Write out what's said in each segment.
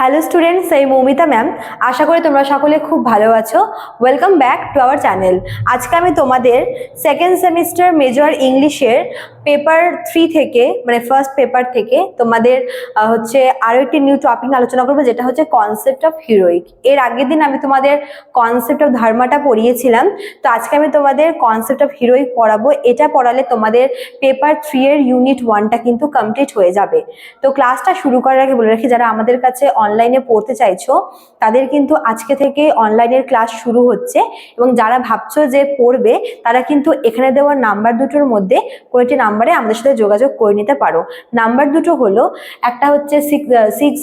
Hello students এই Moumita ma'am আশা করি তোমরা সকলে খুব ভালো আছো। Welcome back to our channel আজকে আমি তোমাদের সেকেন্ড সেমিস্টার মেজর ইংলিশের পেপার থ্রি থেকে মানে ফার্স্ট পেপার থেকে তোমাদের হচ্ছে আরও একটি নিউ টপিক আলোচনা করব, যেটা হচ্ছে কনসেপ্ট অফ হিরোইক এর আগের দিন আমি তোমাদের কনসেপ্ট অফ ধর্মাটা পড়িয়েছিলাম। তো আজকে আমি তোমাদের কনসেপ্ট অফ হিরোইক পড়াবো। এটা পড়ালে তোমাদের পেপার থ্রি এর ইউনিট ওয়ানটা কিন্তু কমপ্লিট হয়ে যাবে। তো ক্লাসটা শুরু করার আগে বলে রাখি, যারা আমাদের কাছে অনলাইনে পড়তে চাইছো, তাদের কিন্তু আজকে থেকে অনলাইনের ক্লাস শুরু হচ্ছে এবং যারা ভাবছ যে পড়বে, তারা কিন্তু এখানে দেওয়া নাম্বার দুটোর মধ্যে কয়েকটি নাম্বারে আমাদের সাথে যোগাযোগ করে নিতে পারো। নাম্বার দুটো হলো, একটা হচ্ছে six six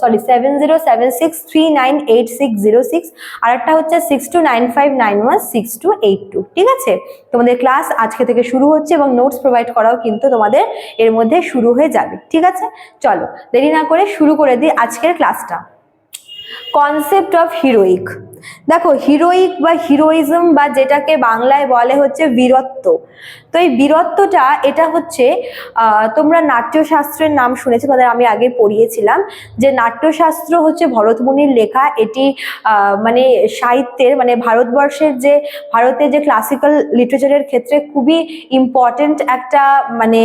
sorry seven zero seven six three nine eight six zero six আর একটা হচ্ছে six two nine five nine one six two eight two ঠিক আছে? তোমাদের ক্লাস আজকে থেকে শুরু হচ্ছে এবং নোটস প্রোভাইড করাও কিন্তু তোমাদের এর মধ্যে শুরু হয়ে যাবে, ঠিক আছে? চলো, দেরি না করে শুরু করে দিই আজকের ক্লাসটা কনসেপ্ট অফ হিরোইক দেখো হিরোইক বা হিরোইজম বা যেটাকে বাংলায় বলে হচ্ছে বীরত্ব। তো এই বীরত্বটা, এটা হচ্ছে তোমরা নাট্যশাস্ত্রের নাম শুনেছো, তাদের আমি আগে পড়িয়েছিলাম, যে নাট্যশাস্ত্র হচ্ছে ভরতমুনির লেখা, এটি মানে সাহিত্যের মানে ভারতবর্ষের যে, ভারতের যে ক্লাসিক্যাল লিটারেচারের ক্ষেত্রে খুবই ইম্পর্টেন্ট একটা মানে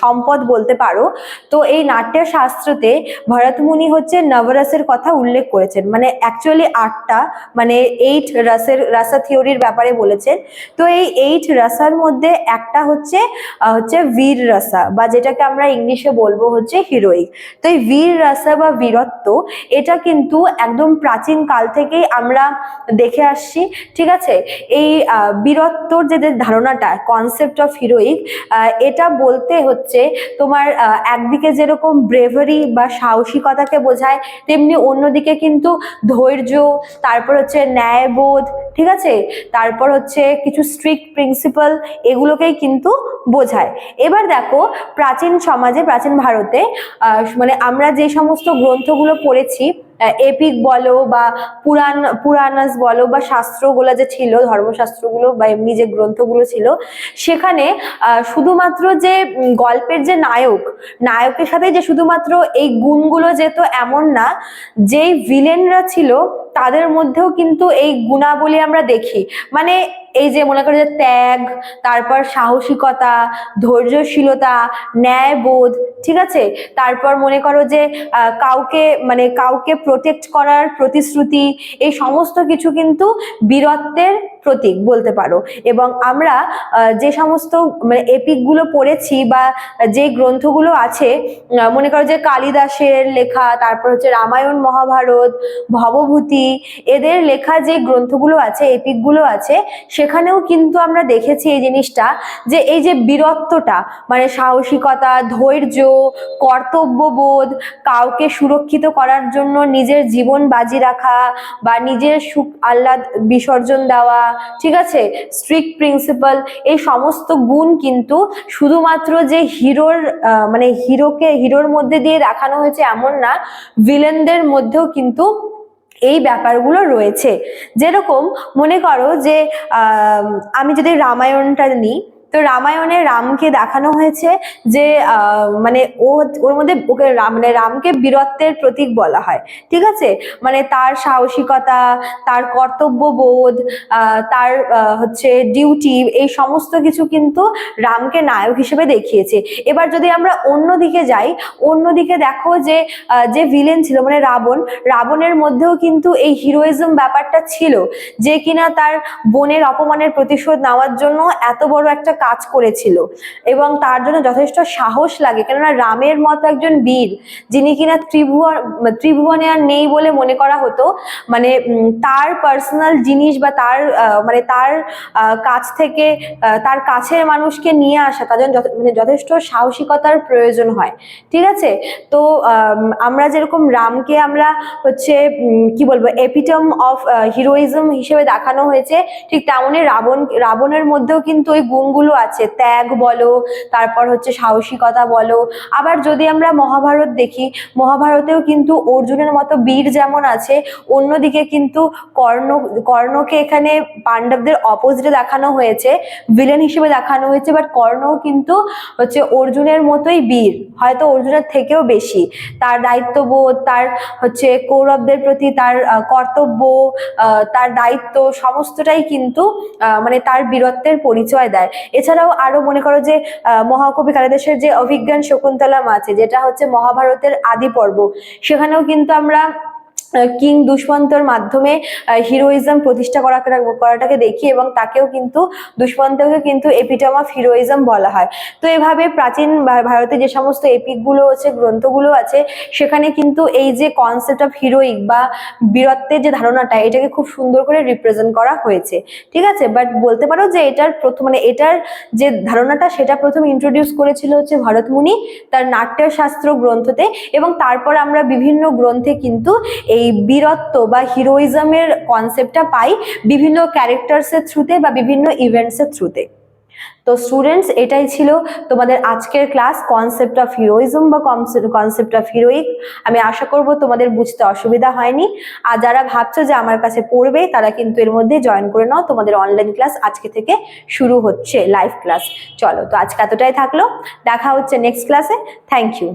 সম্পদ বলতে পারো। তো এই নাট্যশাস্ত্রতে ভরতমুনি হচ্ছে নবরসের কথা উল্লেখ করেছেন। মানে অ্যাকচুয়ালি আটটা মানে এইট রাসের, রাসা থিওরির ব্যাপারে বলেছেন। তো এই এইট রাসার মধ্যে একটা হচ্ছে হচ্ছে বীর রাসা বা যেটাকে আমরা ইংলিশে বলব হচ্ছে হিরোইক তো এই বীর রাসা বা বীরত্ব, এটা কিন্তু একদম প্রাচীন কাল থেকেই আমরা দেখে আসছি, ঠিক আছে? এই বীরত্বর যে ধারণাটা কনসেপ্ট অফ হিরোইক এটা বলতে হচ্ছে তোমার একদিকে যেরকম ব্রেভারি বা সাহসিকতাকে বোঝায়, তেমনি অন্যদিকে কিন্তু ধৈর্য তারপর হচ্ছে ন্যায়বোধ, ঠিক আছে? তারপর হচ্ছে কিছু স্ট্রিক্ট প্রিন্সিপাল এগুলোকেই কিন্তু বোঝায়। এবার দেখো, প্রাচীন সমাজে, প্রাচীন ভারতে মানে আমরা যে সমস্ত গ্রন্থগুলো পড়েছি এপিক বলো বা পুরাণ, পুরাণাস বলো বা শাস্ত্রগুলো যে ছিল, ধর্মশাস্ত্রগুলো বা এমনি যে গ্রন্থগুলো ছিল, সেখানে শুধুমাত্র যে গল্পের যে নায়ক, নায়কের সাথে যে শুধুমাত্র এই গুণগুলো যেত এমন না, যেই ভিলেনরা ছিল, তাদের মধ্যেও কিন্তু এই গুণাবলী আমরা দেখি। মানে এই যে মনে করো যে ত্যাগ, তারপর সাহসিকতা, ধৈর্যশীলতা, ন্যায়বোধ, ঠিক আছে? তারপর মনে করো যে কাউকে মানে কাউকে প্রোটেক্ট করার প্রতিশ্রুতি, এই সমস্ত কিছু কিন্তু বীরত্বের প্রতীক বলতে পারো। এবং আমরা যে সমস্ত মানে এপিকগুলো পড়েছি বা যে গ্রন্থগুলো আছে মনে করো যে কালিদাসের লেখা, তারপর হচ্ছে রামায়ণ, মহাভারত, ভবভূতি, এদের লেখা যে গ্রন্থগুলো আছে এপিকগুলো আছে, সেখানেও কিন্তু আমরা দেখেছি এই জিনিসটা যে এই যে বীরত্বটা মানে সাহসিকতা, ধৈর্য, কর্তব্যবোধ, কাউকে সুরক্ষিত করার জন্য নিজের জীবন বাজি রাখা বা নিজের সুখ আহ্লাদ বিসর্জন দেওয়া ঠিক আছে? স্ট্রিক্ট প্রিন্সিপাল এই সমস্ত গুণ কিন্তু শুধুমাত্র যে হিরোর মানে হিরোকে, হিরোর মধ্যে দিয়ে দেখানো হয়েছে এমন না ভিলেনদের মধ্যেও কিন্তু এই ব্যাপারগুলো রয়েছে। যেরকম মনে করো যে আমি যদি রামায়ণটা নিই তো রামায়ণে রামকে দেখানো হয়েছে যে মানে ও ওর মধ্যে ওকে মানে রামকে বীরত্বের প্রতীক বলা হয়, ঠিক আছে? মানে তার সাহসিকতা, তার কর্তব্যবোধ তার হচ্ছে ডিউটি এই সমস্ত কিছু কিন্তু রামকে নায়ক হিসেবে দেখিয়েছে। এবার যদি আমরা অন্যদিকে যাই অন্যদিকে দেখো যে যে ভিলেন ছিল মানে রাবণ, রাবণের মধ্যেও কিন্তু এই হিরোইজম ব্যাপারটা ছিল যে কিনা তার বোনের অপমানের প্রতিশোধ নেওয়ার জন্য এত বড় একটা কাজ করেছিল। এবং তার জন্য যথেষ্ট সাহস লাগে। কেননা রামের মতো একজন বীর, যিনি কিনা ত্রিভুবন, ত্রিভুবনে আর নেই বলে মনে করা হতো মানে তার পার্সোনাল জিনিস বা তার মানে তার কাছ থেকে তার কাছের মানুষকে নিয়ে আসা, তার জন্য মানে যথেষ্ট সাহসিকতার প্রয়োজন হয়। ঠিক আছে? তো আমরা যেরকম রামকে আমরা হচ্ছে কি বলব এপিটম অফ হিরোইজম হিসেবে দেখানো হয়েছে, ঠিক তেমনই রাবণ, রাবণের মধ্যেও কিন্তু ওই গুণগুলো যেগুলো আছে, ত্যাগ বলো, তারপর হচ্ছে সাহসিকতা বলো। আবার যদি আমরা মহাভারত দেখি, মহাভারতেও কিন্তু অর্জুনের মতো বীর যেমন আছে, অন্যদিকে কিন্তু কর্ণ, কর্ণকে এখানে পাণ্ডবদের অপোজিটে দেখানো হয়েছে ভিলেন হিসেবে দেখানো হয়েছে বাট কর্ণও কিন্তু হচ্ছে অর্জুনের মতোই বীর, হয়তো অর্জুনের থেকেও বেশি। তার দায়িত্ববোধ, তার হচ্ছে কৌরবদের প্রতি তার কর্তব্য তার দায়িত্ব, সমস্তটাই কিন্তু মানে তার বীরত্বের পরিচয় দেয়। এছাড়াও আরও মনে করো যে মহাকবি কালিদাসের যে অভিজ্ঞান শকুন্তলাম আছে যেটা হচ্ছে মহাভারতের আদি পর্ব, সেখানেও কিন্তু আমরা কিং দুষ্মন্তর মাধ্যমে হিরোইজম প্রতিষ্ঠা করা, করাটাকে দেখি এবং তাকেও কিন্তু, দুষ্মন্তকে কিন্তু এপিটম অফ হিরোইজম বলা হয়। তো এভাবে প্রাচীন ভারতে যে সমস্ত এপিকগুলো আছে, গ্রন্থগুলো আছে, সেখানে কিন্তু এই যে কনসেপ্ট অফ হিরোইক বা বীরত্বের যে ধারণাটা, এটাকে খুব সুন্দর করে রিপ্রেজেন্ট করা হয়েছে। ঠিক আছে? বাট বলতে পারো যে এটার প্রথম মানে এটার যে ধারণাটা, সেটা প্রথম ইন্ট্রোডিউস করেছিল হচ্ছে ভরতমুনি, তার নাট্যশাস্ত্র গ্রন্থতে এবং তারপর আমরা বিভিন্ন গ্রন্থে কিন্তু এই বীরত্ব বা হিরোইজমের কনসেপ্টটা পাই বিভিন্ন ক্যারেক্টার্সের থ্রুতে বা বিভিন্ন ইভেন্টসের থ্রুতে তো। স্টুডেন্টস এটাই ছিল তোমাদের আজকের ক্লাস কনসেপ্ট অফ হিরোইজম বা কনসেপ্ট অফ হিরোইক আমি আশা করব তোমাদের বুঝতে অসুবিধা হয়নি। আর যারা ভাবছ যে আমার কাছে পড়বে, তারা কিন্তু এর মধ্যে জয়েন করে নাও। তোমাদের অনলাইন ক্লাস আজকে থেকে শুরু হচ্ছে লাইভ ক্লাস চলো, তো আজকে এতটাই থাকল। দেখা হচ্ছে নেক্সট ক্লাসে থ্যাংক ইউ